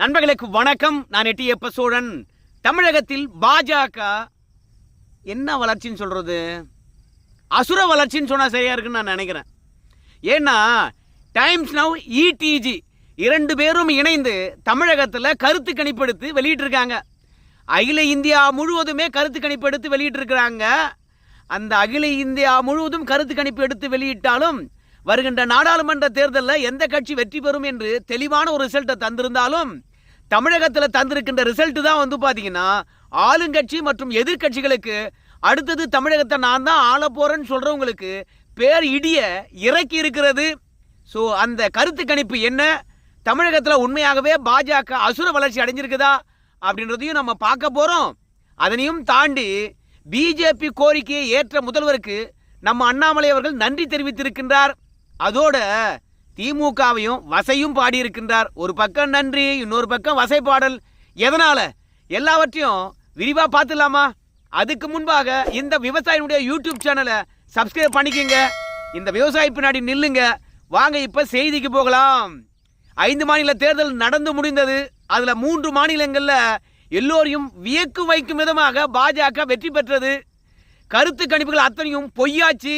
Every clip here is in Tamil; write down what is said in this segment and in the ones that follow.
நண்பர்களுக்கு வணக்கம். நான் எட்டியப்ப சோழன் தமிழகத்தில் பாஜக என்ன வளர்ச்சின்னு சொல்றது? அசுர வளர்ச்சின்னு சொன்னால் சரியா இருக்குன்னு நான் நினைக்கிறேன். ஏன்னா டைம்ஸ் நவ் இடிஜி இரண்டு பேரும் இணைந்து தமிழகத்தில் கருத்து கணிப்பெடுத்து வெளியிட்டிருக்காங்க. அகில இந்தியா முழுவதுமே கருத்து கணிப்பு எடுத்து வெளியிட்டிருக்கிறாங்க. அந்த அகில இந்தியா முழுவதும் கருத்து கணிப்பு எடுத்து வெளியிட்டாலும் வருகின்ற நாடாளுமன்ற தேர்தலில் எந்த கட்சி வெற்றி பெறும் என்று தெளிவான ஒரு ரிசல்ட்டை தந்திருந்தாலும் தமிழகத்தில் தந்திருக்கின்ற ரிசல்ட் தான் வந்து பார்த்தீங்கன்னா ஆளுங்கட்சி மற்றும் எதிர்க்கட்சிகளுக்கு அடுத்தது தமிழகத்தை நான் தான் ஆள போகிறேன்னு சொல்கிறவங்களுக்கு பேர் இடிய இறக்கி இருக்கிறது. ஸோ அந்த கருத்து கணிப்பு என்ன? தமிழகத்தில் உண்மையாகவே பாஜக அசுர வளர்ச்சி அடைஞ்சிருக்குதா? அப்படின்றதையும் நம்ம பார்க்க போகிறோம் அதனையும் தாண்டி பிஜேபி கோரிக்கையை ஏற்ற முதல்வருக்கு நம்ம அண்ணாமலை அவர்கள் நன்றி தெரிவித்திருக்கின்றார். அதோட திமுகவையும் வசையும் பாடியிருக்கின்றார். ஒரு பக்கம் நன்றி இன்னொரு பக்கம் வசை பாடல் எதனால? எல்லாவற்றையும் விரிவா பார்த்துலாமா அதுக்கு முன்பாக இந்த விவசாயினுடைய யூடியூப் சேனலை சப்ஸ்கிரைப் பண்ணிக்கங்க. இந்த விவசாயி பின்னாடி நில்லுங்க. வாங்க இப்ப செய்திக்கு போகலாம். ஐந்து மாநில தேர்தல் நடந்து முடிந்தது. அதுல மூன்று மாநிலங்கள்ல எல்லோரையும் வியக்கு வைக்கும் விதமாக பாஜக வெற்றி பெற்றது. கருத்து கணிப்புகள் அத்தனையும் பொய்யாச்சு.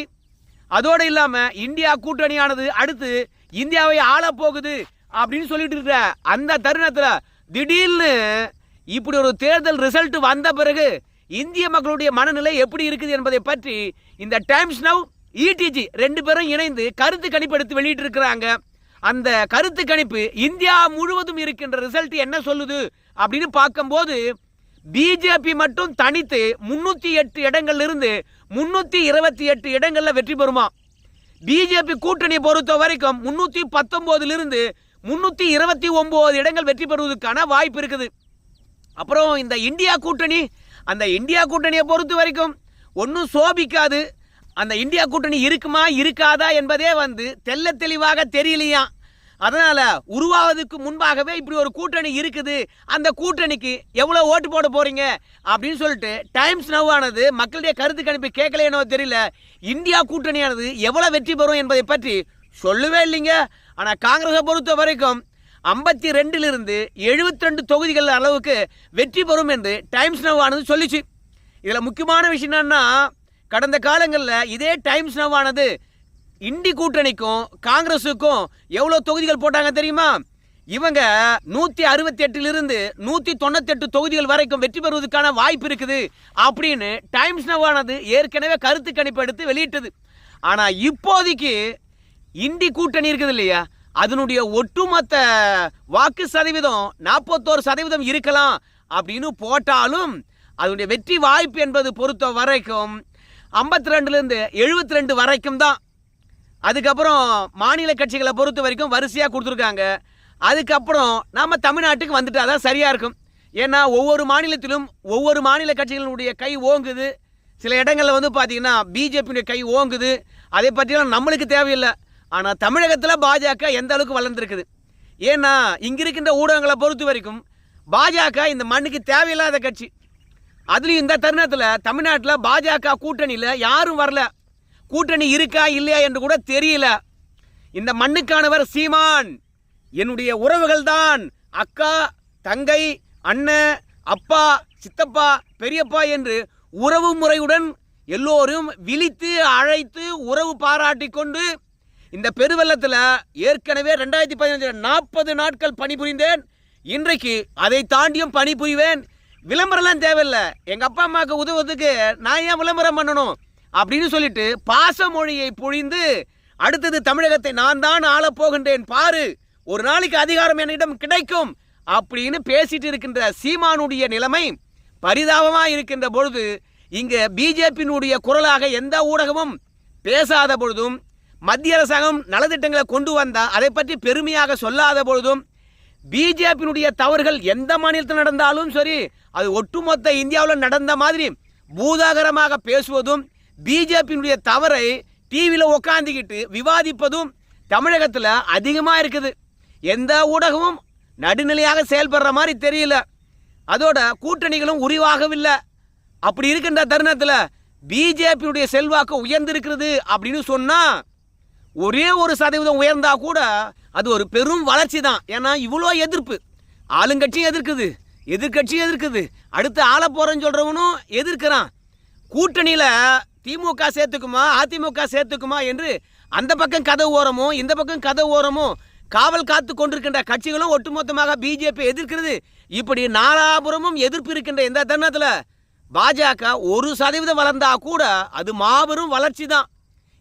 அதோடு இல்லாமல் இந்தியா கூட்டணியானது அடுத்து இந்தியாவை ஆள போகுது அப்படின்னு சொல்லிட்டு இருக்கிற அந்த தருணத்துல திடீர்னு இப்படி ஒரு தேர்தல் ரிசல்ட் வந்த பிறகு இந்திய மக்களுடைய மனநிலை எப்படி இருக்குது என்பதை பற்றி இந்த டைம்ஸ் நவ் இடிஜி ரெண்டு பேரும் இணைந்து கருத்து கணிப்பு எடுத்து வெளியிட்டு இருக்கிறாங்க அந்த கருத்து கணிப்பு இந்தியா முழுவதும் இருக்கின்ற ரிசல்ட் என்ன சொல்லுது அப்படின்னு பார்க்கும்போது பிஜேபி மட்டும் தனித்து முன்னூத்தி எட்டு இடங்கள்ல இருந்து முன்னூத்தி இருபத்தி எட்டு இடங்கள்ல வெற்றி பெறுமா? பிஜேபி கூட்டணி பொறுத்த வரைக்கும் முன்னூத்தி பத்தொன்பதுல இருந்து முன்னூத்தி இருபத்தி ஒன்பது இடங்கள் வெற்றி பெறுவதற்கான வாய்ப்பு இருக்குது. அப்புறம் இந்த இந்தியா கூட்டணி அந்த இந்தியா கூட்டணியை பொறுத்த வரைக்கும் ஒன்றும் சோபிக்காது. அந்த இந்தியா கூட்டணி இருக்குமா இருக்காதா என்பதே வந்து தெள்ள தெளிவாக தெரியலையா? அதனால உருவாவதுக்கு முன்பாகவே இப்படி ஒரு கூட்டணி இருக்குது. அந்த கூட்டணிக்கு எவ்வளோ ஓட்டு போட போறீங்க? அப்படின்னு சொல்லிட்டு டைம்ஸ் நவ்வானது ஆனது மக்களுடைய கருத்து கணிப்பு கேட்கலையோ தெரியல. இந்தியா கூட்டணியானது எவ்வளோ வெற்றி பெறும் என்பதை பற்றி சொல்லவே இல்லைங்க. ஆனால் காங்கிரஸை பொறுத்த வரைக்கும் ஐம்பத்தி ரெண்டிலிருந்து எழுபத்தி ரெண்டு தொகுதிகள் அளவுக்கு வெற்றி பெறும் என்று டைம்ஸ் நவ்வானது ஆனது சொல்லிச்சு. இதில் முக்கியமான விஷயம் என்னன்னா கடந்த காலங்களில் இதே டைம்ஸ் நவ்வானது ஆனது இண்டி கூட்டணிக்கும் காங்கிரஸுக்கும் எவ்வளோ தொகுதிகள் போட்டாங்க தெரியுமா? இவங்க நூற்றி அறுபத்தி எட்டிலிருந்து நூற்றி தொண்ணூத்தெட்டு தொகுதிகள் வரைக்கும் வெற்றி பெறுவதற்கான வாய்ப்பு இருக்குது அப்படின்னு டைம்ஸ் நவானது ஏற்கனவே கருத்து கணிப்பு எடுத்து வெளியிட்டது. ஆனால் இப்போதைக்கு இண்டி கூட்டணி இருக்குது இல்லையா? அதனுடைய ஒட்டுமொத்த வாக்கு சதவீதம் நாற்பத்தோரு சதவீதம் இருக்கலாம் அப்படின்னு போட்டாலும் அதனுடைய வெற்றி வாய்ப்பு என்பது பொறுத்த வரைக்கும் ஐம்பத்தி ரெண்டுலேருந்து எழுபத்தி ரெண்டு வரைக்கும் தான். அதுக்கப்புறம் மாநில கட்சிகளை பொறுத்த வரைக்கும் வரிசையாக கொடுத்துருக்காங்க. அதுக்கப்புறம் நாம் தமிழ்நாட்டுக்கு வந்துட்டால் தான் சரியாக இருக்கும். ஏன்னா ஒவ்வொரு மாநிலத்திலும் ஒவ்வொரு மாநில கட்சிகளுடைய கை ஓங்குது. சில இடங்களில் வந்து பார்த்திங்கன்னா பிஜேபியுடைய கை ஓங்குது. அதை பற்றியெல்லாம் நம்மளுக்கு தேவையில்லை. ஆனால் தமிழகத்தில் பாஜக எந்த அளவுக்கு வளர்ந்துருக்குது? ஏன்னா இங்கே இருக்கின்ற ஊடகங்களை பொறுத்த வரைக்கும் பாஜக இந்த மண்ணுக்கு தேவையில்லாத கட்சி. அதுலேயும் இந்த தருணத்தில் தமிழ்நாட்டில் பாஜக கூட்டணியில் யாரும் வரல. கூட்டணி இருக்கா இல்லையா என்று கூட தெரியல. இந்த மண்ணுக்கானவர் சீமான். என்னுடைய உறவுகள் தான் அக்கா தங்கை அண்ணன் அப்பா சித்தப்பா பெரியப்பா என்று உறவு முறையுடன் எல்லோரும் விழித்து அழைத்து உறவு பாராட்டி கொண்டு இந்த பெருவெள்ளத்தில் ஏற்கனவே ரெண்டாயிரத்தி பதினஞ்சு நாற்பது நாட்கள் பணிபுரிந்தேன். இன்றைக்கு அதை தாண்டியும் பணிபுரிவேன். விளம்பரம்லாம் தேவையில்லை. எங்கள் அப்பா அம்மாவுக்கு உதவுறதுக்கு நான் ஏன் விளம்பரம் பண்ணணும்? அப்படின்னு சொல்லிட்டு பாசமொழியை பொழிந்து அடுத்தது தமிழகத்தை நான் தான் ஆளப் போகின்றேன் பாரு. ஒரு நாளைக்கு அதிகாரம் என்னிடம் கிடைக்கும் அப்படின்னு பேசிட்டு இருக்கின்ற சீமானுடைய நிலைமை பரிதாபமா இருக்கின்ற பொழுது இங்க பிஜேபியினுடைய குரலாக எந்த ஊடகமும் பேசாத பொழுதும் மத்திய அரசாங்கம் நலத்திட்டங்களை கொண்டு வந்தால் அதை பற்றி பெருமையாக சொல்லாத பொழுதும் பிஜேபியினுடைய தவறுகள் எந்த மாநிலத்தில் நடந்தாலும் சரி அது ஒட்டுமொத்த இந்தியாவில் நடந்த மாதிரி பூதாகரமாக பேசுவதும் பிஜேபியினுடைய தவறை டிவியில் உக்காந்துக்கிட்டு விவாதிப்பதும் தமிழகத்தில் அதிகமாக இருக்குது. எந்த ஊடகமும் நடுநிலையாக செயல்படுற மாதிரி தெரியல. அதோட கூட்டணிகளும் உருவாகவில்லை. அப்படி இருக்கின்ற தருணத்தில் பிஜேபியுடைய செல்வாக்கு உயர்ந்திருக்கிறது அப்படின்னு சொன்னால் ஒரே ஒரு சதவீதம் உயர்ந்தா கூட அது ஒரு பெரும் வளர்ச்சி தான். ஏன்னா இவ்வளோ எதிர்ப்பு. ஆளுங்கட்சியும் எதிர்க்குது. எதிர்க்கட்சியும் எதிர்க்குது. அடுத்து ஆள போகிறேன்னு சொல்கிறவனும் எதிர்க்கிறான். கூட்டணியில் திமுக சேர்த்துக்குமா அதிமுக சேர்த்துக்குமா என்று அந்த பக்கம் கதவு ஓரமும் இந்த பக்கம் கதவு ஓரமும் காவல் காத்து கொண்டிருக்கின்ற கட்சிகளும் ஒட்டுமொத்தமாக பிஜேபி எதிர்க்கிறது. இப்படி நாலாபுரமும் எதிர்ப்பு இருக்கின்ற இந்த தருணத்தில் பாஜக ஒரு சதவீதம் வளர்ந்தா கூட அது மாபெரும் வளர்ச்சி தான்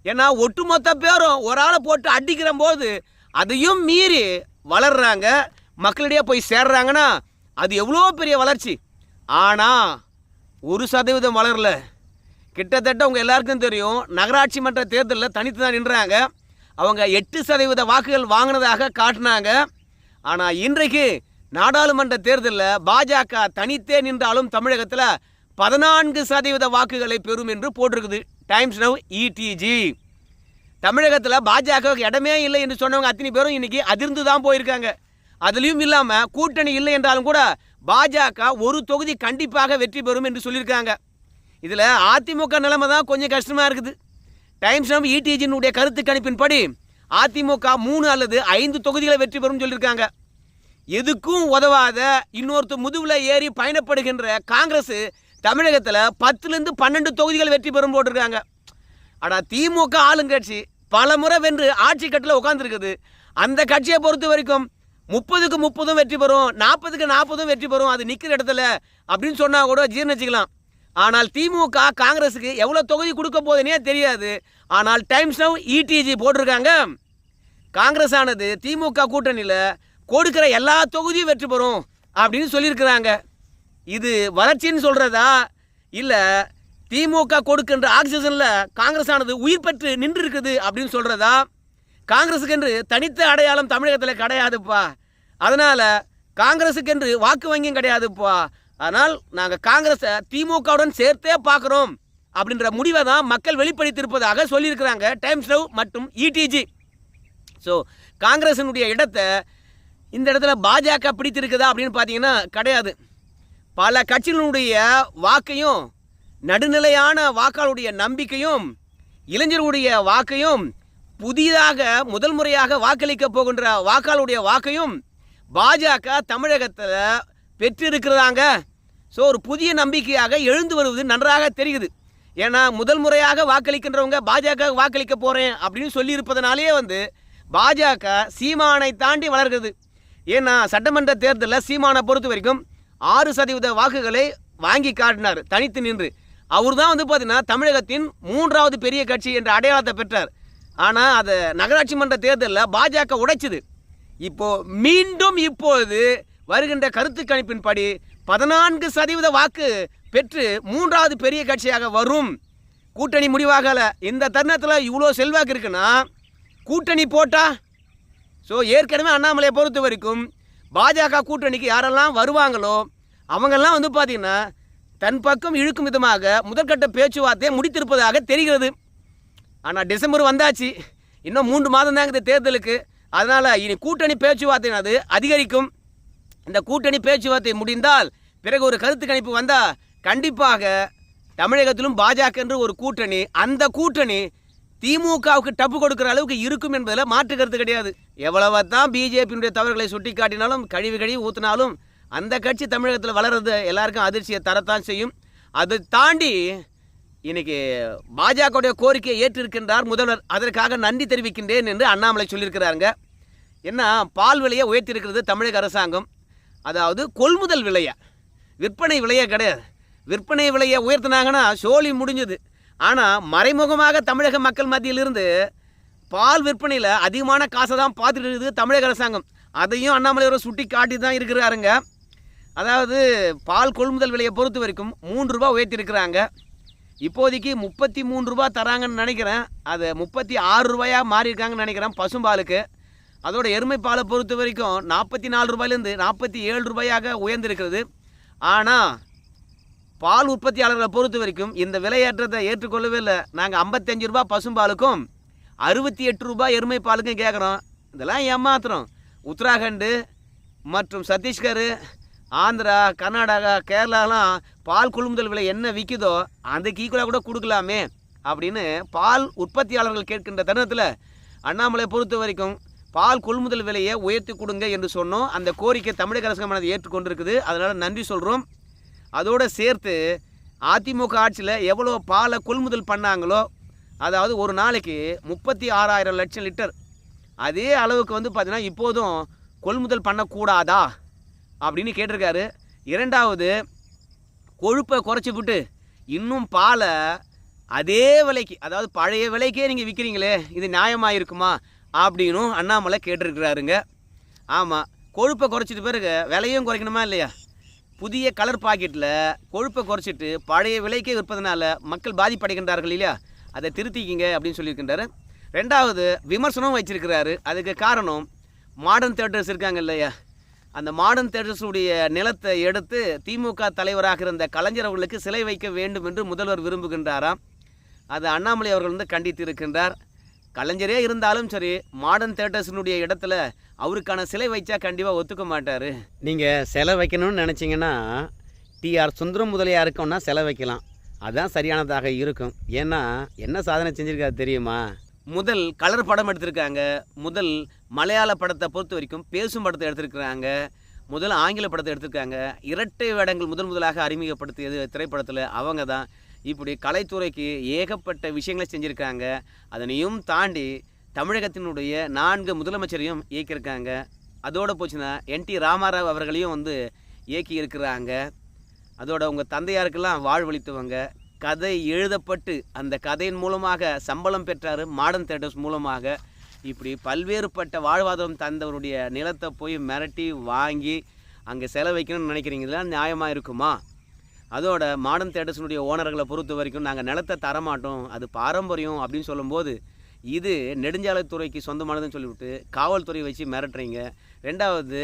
ஏன்னா ஒட்டுமொத்த பேரும் ஒரு ஆளை போட்டு அடிக்கிற போது அதையும் மீறி வளர்றாங்க மக்களிடையே போய் சேர்றாங்கன்னா அது எவ்வளோ பெரிய வளர்ச்சி. ஆனால் ஒரு சதவீதம் வளரல. கிட்டத்தட்ட உங்கள் எல்லாருக்கும் தெரியும் நகராட்சி மன்ற தேர்தலில் தனித்து தான் நின்றாங்க. அவங்க எட்டு சதவீத வாக்குகள் வாங்கினதாக காட்டினாங்க. ஆனால் இன்றைக்கு நாடாளுமன்ற தேர்தலில் பாஜக தனித்தே நின்றாலும் தமிழகத்தில் பதினான்கு சதவீத வாக்குகளை பெறும் என்று போட்டிருக்குது. டைம்ஸ் நவ் இடிஜி தமிழகத்தில் பாஜக இடமே இல்லை என்று சொன்னவங்க அத்தனை பேரும் இன்றைக்கி அதிர்ந்து தான் போயிருக்காங்க. அதுலேயும் இல்லாமல் கூட்டணி இல்லை என்றாலும் கூட பாஜக ஒரு தொகுதி கண்டிப்பாக வெற்றி பெறும் என்று சொல்லியிருக்காங்க. இதில் அதிமுக நிலைமை தான் கொஞ்சம் கஷ்டமாக இருக்குது. டைம்ஸ் ஆஃப் இடிஜினுடைய கருத்து கணிப்பின்படி அதிமுக மூணு அல்லது ஐந்து தொகுதிகளை வெற்றி பெறும் சொல்லியிருக்காங்க. எதுக்கும் உதவாத இன்னொருத்தர் முதுவில் ஏறி பயணப்படுகின்ற காங்கிரஸ் தமிழகத்தில் பத்துலேருந்து பன்னெண்டு தொகுதிகள் வெற்றி பெறும் போட்டிருக்காங்க ஆனால் திமுக ஆளுங்கட்சி பல முறை வென்று ஆட்சி கட்டில் உட்காந்துருக்குது அந்த கட்சியை பொறுத்த வரைக்கும் முப்பதுக்கு முப்பதும் வெற்றி பெறும் நாற்பதுக்கு நாற்பதும் வெற்றி பெறும் அது நிற்கிற இடத்துல அப்படின்னு சொன்னால் கூட ஜீர்ணிச்சிக்கலாம். ஆனால் திமுக காங்கிரஸுக்கு எவ்வளோ தொகுதி கொடுக்க போதுனே தெரியாது. ஆனால் டைம்ஸ் நவ் இடிஜி போட்டிருக்காங்க. காங்கிரஸ் ஆனது திமுக கூட்டணியில் கொடுக்கிற எல்லா தொகுதியும் வெற்றி பெறும் அப்படின்னு சொல்லியிருக்கிறாங்க. இது வளர்ச்சின்னு சொல்கிறதா இல்லை திமுக கொடுக்கின்ற ஆக்சிஜனில் காங்கிரஸ் ஆனது உயிர் பெற்று நின்று இருக்குது அப்படின்னு சொல்கிறதா காங்கிரஸுக்கென்று தனித்த அடையாளம் தமிழகத்தில் கிடையாதுப்பா. அதனால் காங்கிரஸுக்கென்று வாக்கு வங்கியும் கிடையாதுப்பா. அதனால் நாங்கள் காங்கிரஸை திமுகவுடன் சேர்த்தே பார்க்குறோம் அப்படின்ற முடிவை தான் மக்கள் வெளிப்படுத்தியிருப்பதாக சொல்லியிருக்கிறாங்க டைம்ஸ் லவ் மற்றும் இடிஜி ஸோ காங்கிரஸினுடைய இடத்தை இந்த இடத்துல பாஜக பிடித்திருக்குதா அப்படின்னு பார்த்தீங்கன்னா கிடையாது. பல கட்சிகளுடைய வாக்கையும் நடுநிலையான வாக்காளருடைய நம்பிக்கையும் இளைஞர்களுடைய வாக்கையும் புதிதாக முதல் முறையாக வாக்களிக்க போகின்ற வாக்காளருடைய வாக்கையும் பாஜக தமிழகத்தில் பெற்றிருக்கிறதாங்க. ஸோ ஒரு புதிய நம்பிக்கையாக எழுந்து வருவது நன்றாக தெரியுது. ஏன்னா முதல் முறையாக வாக்களிக்கின்றவங்க பாஜக வாக்களிக்க போகிறேன் அப்படின்னு சொல்லியிருப்பதனாலேயே வந்து பாஜக சீமானை தாண்டி வளர்கிறது. ஏன்னா சட்டமன்ற தேர்தலில் சீமானை பொறுத்த வரைக்கும் ஆறு சதவீத வாக்குகளை வாங்கி காட்டினார் தனித்து நின்று. அவர் தான் வந்து பார்த்தீங்கன்னா தமிழகத்தின் மூன்றாவது பெரிய கட்சி என்ற அடையாளத்தை பெற்றார். ஆனால் அதை நகராட்சி மன்ற தேர்தலில் பாஜக உடைச்சிது. இப்போது மீண்டும் இப்போது வருகின்ற கருத்து கணிப்பின்படி பதினான்கு சதவீத வாக்கு பெற்று மூன்றாவது பெரிய கட்சியாக வரும். கூட்டணி முடிவாகல. இந்த தருணத்தில் இவ்வளோ செல்வாக்கு இருக்குன்னா கூட்டணி போட்டா? ஸோ ஏற்கனவே அண்ணாமலையை பொறுத்த வரைக்கும் பாஜக கூட்டணிக்கு யாரெல்லாம் வருவாங்களோ அவங்கெல்லாம் வந்து பார்த்திங்கன்னா தன் பக்கம் இழுக்கும் விதமாக முதற்கட்ட பேச்சுவார்த்தையை முடித்திருப்பதாக தெரிகிறது. ஆனால் டிசம்பர் வந்தாச்சு. இன்னும் மூன்று மாதம் தாங்க இந்த தேர்தலுக்கு. அதனால் இனி கூட்டணி பேச்சுவார்த்தையானது அதிகரிக்கும். இந்த கூட்டணி பேச்சுவார்த்தை முடிந்தால் பிறகு ஒரு கருத்து கணிப்பு வந்தால் கண்டிப்பாக தமிழகத்திலும் பாஜக என்று ஒரு கூட்டணி அந்த கூட்டணி திமுகவுக்கு டப்பு கொடுக்குற அளவுக்கு இருக்கும் என்பதில் மாற்று கருத்து கிடையாது. எவ்வளவு தான் பிஜேபியினுடைய தவறுகளை சுட்டி காட்டினாலும் கழிவு கழிவு ஊற்றினாலும் அந்த கட்சி தமிழகத்தில் வளர்றது எல்லாருக்கும் அதிர்ச்சியை தரத்தான் செய்யும். அதை தாண்டி இன்னைக்கு பாஜகவுடைய கோரிக்கையை ஏற்றிருக்கின்றார் முதல்வர். அதற்காக நன்றி தெரிவிக்கின்றேன் என்று அண்ணாமலை சொல்லியிருக்கிறாங்க என்ன பால் விலையை உயர்த்தியிருக்கிறது தமிழக அரசாங்கம். அதாவது கொள்முதல் விலையை. விற்பனை விலையே கிடையாது. விற்பனை விலையை உயர்த்தினாங்கன்னா சோழி முடிஞ்சது. ஆனால் மறைமுகமாக தமிழக மக்கள் மத்தியிலிருந்து பால் விற்பனையில் அதிகமான காசை தான் பார்த்துட்டு இருக்குது தமிழக அரசாங்கம். அதையும் அண்ணாமலை சுட்டி காட்டி தான் இருக்கிறாருங்க. அதாவது பால் கொள்முதல் விலையை பொறுத்த வரைக்கும் மூன்று ரூபா உயர்த்திருக்கிறாங்க இப்போதைக்கு முப்பத்தி மூணு ரூபா தராங்கன்னு நினைக்கிறேன். அது முப்பத்தி ஆறு ரூபாயாக மாறியிருக்காங்கன்னு நினைக்கிறேன் பசும்பாலுக்கு. அதோட எருமை பாலை பொறுத்த வரைக்கும் நாற்பத்தி நாலு ரூபாயிலேருந்து நாற்பத்தி ஏழு ரூபாயாக உயர்ந்திருக்கிறது. ஆனால் பால் உற்பத்தியாளர்களை பொறுத்த வரைக்கும் இந்த விலையேற்றத்தை ஏற்றுக்கொள்ளவே இல்லை. நாங்கள் ஐம்பத்தஞ்சு ரூபா பசும்பாலுக்கும் அறுபத்தி எட்டு ரூபாய் எருமை பாலுக்கும் கேட்குறோம் இதெல்லாம் ஏமாத்துறோம். உத்தராகண்டு மற்றும் சத்தீஸ்கர் ஆந்திரா கர்நாடகா கேரளாலாம் பால் கொள்முதல் விலை என்ன விற்குதோ அதுக்கு ஈக்குவலாக கூட கொடுக்கலாமே அப்படின்னு பால் உற்பத்தியாளர்கள் கேட்கின்ற தருணத்தில் அண்ணாமலை பொறுத்த வரைக்கும் பால் கொள்முதல் விலையை உயர்த்தி கொடுங்க என்று சொன்னோம். அந்த கோரிக்கை தமிழக அரசாங்கம் ஏற்றுக்கொண்டிருக்குது. அதனால் நன்றி சொல்கிறோம் அதோடு சேர்த்து அதிமுக ஆட்சியில் எவ்வளோ பாலை கொள்முதல் பண்ணாங்களோ அதாவது ஒரு நாளைக்கு முப்பத்தி ஆறாயிரம் லட்சம் லிட்டர். அதே அளவுக்கு வந்து பார்த்திங்கன்னா இப்போதும் கொள்முதல் பண்ணக்கூடாதா அப்படின்னு கேட்டிருக்காரு. இரண்டாவது கொழுப்பை குறைச்சி விட்டு இன்னும் பாலை அதே விலைக்கு அதாவது பழைய விலைக்கே நீங்கள் விற்கிறீங்களே இது நியாயமாக இருக்குமா அப்படின்னும் அண்ணாமலை கேட்டிருக்கிறாருங்க. ஆமாம் கொழுப்பை குறைச்சிட்டு பிறகு விலையும் குறைக்கணுமா இல்லையா? புதிய கலர் பாக்கெட்டில் கொழுப்பை குறைச்சிட்டு பழைய விலைக்கே விற்பதனால மக்கள் பாதிப்படைகின்றார்கள் இல்லையா? அதை திருத்திக்கிங்க அப்படின்னு சொல்லியிருக்கின்றாரு. ரெண்டாவது விமர்சனம் வச்சிருக்கிறாரு அதுக்கு காரணம் மாடர்ன் தேட்டர்ஸ் இருக்காங்க இல்லையா? அந்த மாடர்ன் தேட்டர்ஸுடைய நிலத்தை எடுத்து திமுக தலைவராக இருந்த கலைஞர் அவர்களுக்கு சிலை வைக்க வேண்டும் என்று முதல்வர் விரும்புகின்றாராம். அது அண்ணாமலை அவர்கள் வந்து கண்டித்து இருக்கின்றார் கலைஞரே இருந்தாலும் சரி மாடர்ன் தேட்டர்ஸினுடைய இடத்துல அவருக்கான சிலை வைச்சா கண்டிப்பாக ஒத்துக்க மாட்டார். நீங்கள் சிலை வைக்கணும்னு நினச்சிங்கன்னா டிஆர் சுந்தரம் முதலியாருக்கு ஒன்றா சிலை வைக்கலாம். அதுதான் சரியானதாக இருக்கும். ஏன்னா என்ன சாதனை செஞ்சுருக்காரு தெரியுமா? முதல் கலர் படம் எடுத்திருக்காங்க. முதல் மலையாள படத்தை பொறுத்த வரைக்கும் பேசும் படத்தை எடுத்திருக்கிறாங்க. முதல் ஆங்கில படத்தை எடுத்திருக்காங்க. இரட்டை வேடங்கள் முதல் முதலாக அறிமுகப்படுத்தியது திரைப்படத்தில் அவங்க தான் இப்படி கலைத்துறைக்கு ஏகப்பட்ட விஷயங்களை செஞ்சுருக்காங்க. அதனையும் தாண்டி தமிழகத்தினுடைய நான்கு முதலமைச்சரையும் இயக்கியிருக்காங்க. அதோடு போச்சுன்னா என் டி ராமாராவ் அவர்களையும் வந்து இயக்கி இருக்கிறாங்க. அதோட உங்கள் தந்தையாருக்கெல்லாம் வாழ்வளித்தவங்க. கதை எழுதப்பட்டு அந்த கதையின் மூலமாக சம்பளம் பெற்றார் மாடர்ன் தேட்டர்ஸ் மூலமாக. இப்படி பல்வேறுபட்ட வாழ்வாதாரம் தந்தவருடைய நிலத்தை போய் மிரட்டி வாங்கி அங்கே செலவைக்கணும்னு நினைக்கிறீங்க இதெல்லாம் நியாயமாக இருக்குமா? அதோட மாடர்ன் தேட்டர்ஸினுடைய ஓனர்களை பொறுத்த வரைக்கும் நாங்கள் நிலத்தை தரமாட்டோம் அது பாரம்பரியம் அப்படின்னு சொல்லும்போது இது நெடுஞ்சாலைத்துறைக்கு சொந்தமானதுன்னு சொல்லிவிட்டு காவல்துறை வச்சு மிரட்டுறீங்க. ரெண்டாவது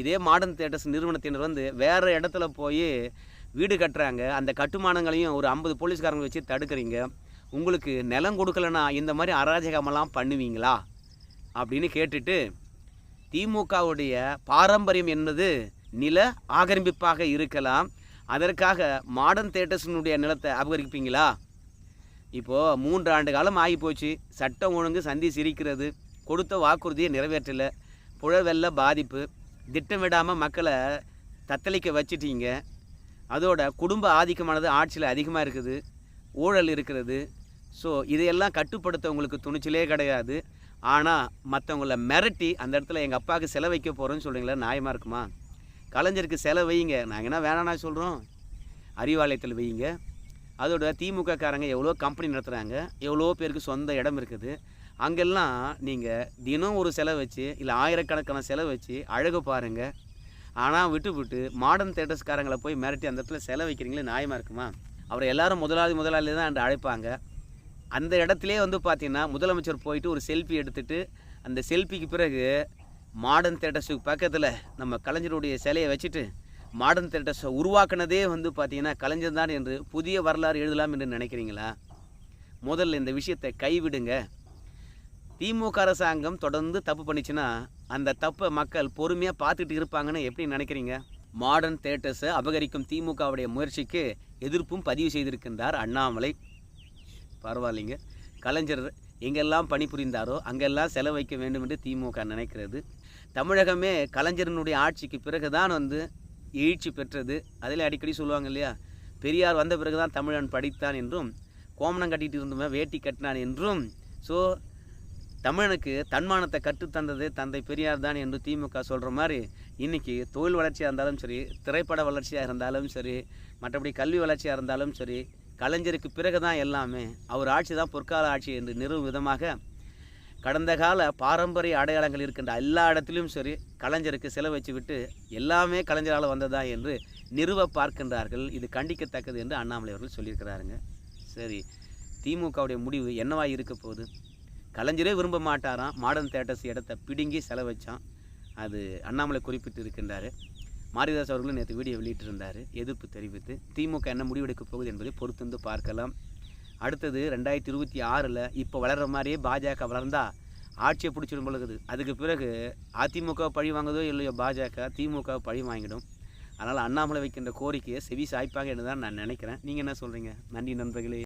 இதே மாடர்ன் தேட்டர்ஸ் நிறுவனத்தினர் வந்து வேறு இடத்துல போய் வீடு கட்டுறாங்க. அந்த கட்டுமானங்களையும் ஒரு ஐம்பது போலீஸ்காரங்க வச்சு தடுக்கிறீங்க. உங்களுக்கு நிலம் கொடுக்கலனா இந்த மாதிரி அராஜகமெல்லாம் பண்ணுவீங்களா? அப்படின்னு கேட்டுட்டு திமுகவுடைய பாரம்பரியம் என்பது நில ஆக்கிரமிப்பாக இருக்கலாம் அதற்காக மாடர்ன் தேட்டர்ஸினுடைய நிலத்தை அபகரிப்பீங்களா? இப்போது மூன்று ஆண்டு காலம் ஆகி போச்சு சட்டம் ஒழுங்கு சந்தி சிரிக்கிறது. கொடுத்த வாக்குறுதியை நிறைவேற்றலை. புழவெல்ல பாதிப்பு. திட்டமிடாமல் மக்களை தத்தளிக்க வச்சிட்டீங்க. அதோட குடும்ப ஆதிக்கமானது ஆட்சியில் அதிகமாக இருக்குது. ஊழல் இருக்கிறது. ஸோ இதையெல்லாம் கட்டுப்படுத்த உங்களுக்கு துணிச்சலே கிடையாது. ஆனால் மற்றவங்கள மிரட்டி அந்த இடத்துல எங்கள் அப்பாவுக்கு செலவைக்க போகிறோன்னு சொல்கிறீங்களா நியாயமாக இருக்குமா? கலைஞருக்கு செலை வைங்க நாங்கள் என்ன வேணாம்னா சொல்கிறோம் அறிவாலயத்தில் வையுங்க. அதோட திமுக காரங்க எவ்வளோ கம்பெனி நடத்துகிறாங்க எவ்வளோ பேருக்கு சொந்த இடம் இருக்குது. அங்கெல்லாம் நீங்கள் தினம் ஒரு செலவு வச்சு இல்லை ஆயிரக்கணக்கான செலவு வச்சு அழகு பாருங்கள் ஆனால் விட்டு விட்டு மாடர்ன் தேட்டர்ஸ்காரங்களை போய் மிரட்டி அந்த இடத்துல செலவு வைக்கிறீங்களே நியாயமாக இருக்குமா? அவரை எல்லாரும் முதலாளி முதலாளி தான் என்று அழைப்பாங்க. அந்த இடத்துலே வந்து பார்த்திங்கன்னா முதலமைச்சர் போயிட்டு ஒரு செல்ஃபி எடுத்துகிட்டு அந்த செல்ஃபிக்கு பிறகு மாடர்ன் தேட்டர்ஸுக்கு பக்கத்தில் நம்ம கலைஞருடைய சிலையை வச்சுட்டு மாடர்ன் தேட்டர்ஸை உருவாக்குனதே வந்து பார்த்தீங்கன்னா கலைஞர் தான் என்று புதிய வரலாறு எழுதலாம் என்று நினைக்கிறீங்களா? முதல்ல இந்த விஷயத்தை கைவிடுங்க. திமுக அரசாங்கம் தொடர்ந்து தப்பு பண்ணிச்சுன்னா அந்த தப்பை மக்கள் பொறுமையாக பார்த்துட்டு இருப்பாங்கன்னு எப்படி நினைக்கிறீங்க? மாடர்ன் தேட்டர்ஸை அபகரிக்கும் திமுகவுடைய முயற்சிக்கு எதிர்ப்பும் பதிவு செய்திருக்கின்றார் அண்ணாமலை. பரவாயில்லைங்க. கலைஞர் எங்கெல்லாம் பணிபுரிந்தாரோ அங்கெல்லாம் செலவைக்க வேண்டும் என்று திமுக நினைக்கிறது. தமிழகமே கலைஞரனுடைய ஆட்சிக்கு பிறகு தான் வந்து எழுச்சி பெற்றது. அதில் அடிக்கடி சொல்லுவாங்க இல்லையா? பெரியார் வந்த பிறகு தான் தமிழன் படித்தான் என்றும் கோமணம் கட்டிட்டு இருந்தவன் வேட்டி கட்டினான் என்றும். ஸோ தமிழனுக்கு தன்மானத்தை கற்றுத்தந்தது தந்தை பெரியார் தான் என்று திமுக சொல்கிற மாதிரி இன்றைக்கி தொழில் வளர்ச்சியாக இருந்தாலும் சரி திரைப்பட வளர்ச்சியாக இருந்தாலும் சரி மற்றபடி கல்வி வளர்ச்சியாக இருந்தாலும் சரி கலைஞருக்கு பிறகு தான் எல்லாமே அவர் ஆட்சி தான் பொற்கால ஆட்சி என்று நிறுவும் விதமாக கடந்த கால பாரம்பரிய அடையாளங்கள் இருக்கின்ற எல்லா இடத்திலும் சரி கலைஞருக்கு செலவு வச்சு விட்டு எல்லாமே கலைஞரால் வந்ததா என்று நிறுவ பார்க்கின்றார்கள். இது கண்டிக்கத்தக்கது என்று அண்ணாமலை அவர்கள் சொல்லியிருக்கிறாருங்க. சரி திமுகவுடைய முடிவு என்னவாக இருக்க போகுது? கலைஞரே விரும்ப மாட்டாராம். மாடர்ன் தேட்டர்ஸ் இடத்த பிடுங்கி செலவச்சான் அது அண்ணாமலை குறிப்பிட்டு இருக்கின்றார் மாரிதாஸ் அவர்களும் நேற்று வீடியோ வெளியிட்டிருந்தார். எதிர்ப்பு தெரிவித்து திமுக என்ன முடிவெடுக்கப் போகுது என்பதை பொறுத்திருந்து பார்க்கலாம். அடுத்தது ரெண்டாயிரத்தி இருபத்தி ஆறில் இப்போ வளர்கிற மாதிரியே பாஜக வளர்ந்தா ஆட்சியை பிடிச்சிடும் பொழுது அதுக்கு பிறகு அதிமுக பழி வாங்குதோ இல்லையோ பாஜக திமுக பழி வாங்கிடும். அதனால் அண்ணாமலை வைக்கின்ற கோரிக்கையை செவி சாய்ப்பாக என்று தான் நான் நினைக்கிறேன். நீங்கள் என்ன சொல்கிறீங்க நன்றி நண்பர்களே.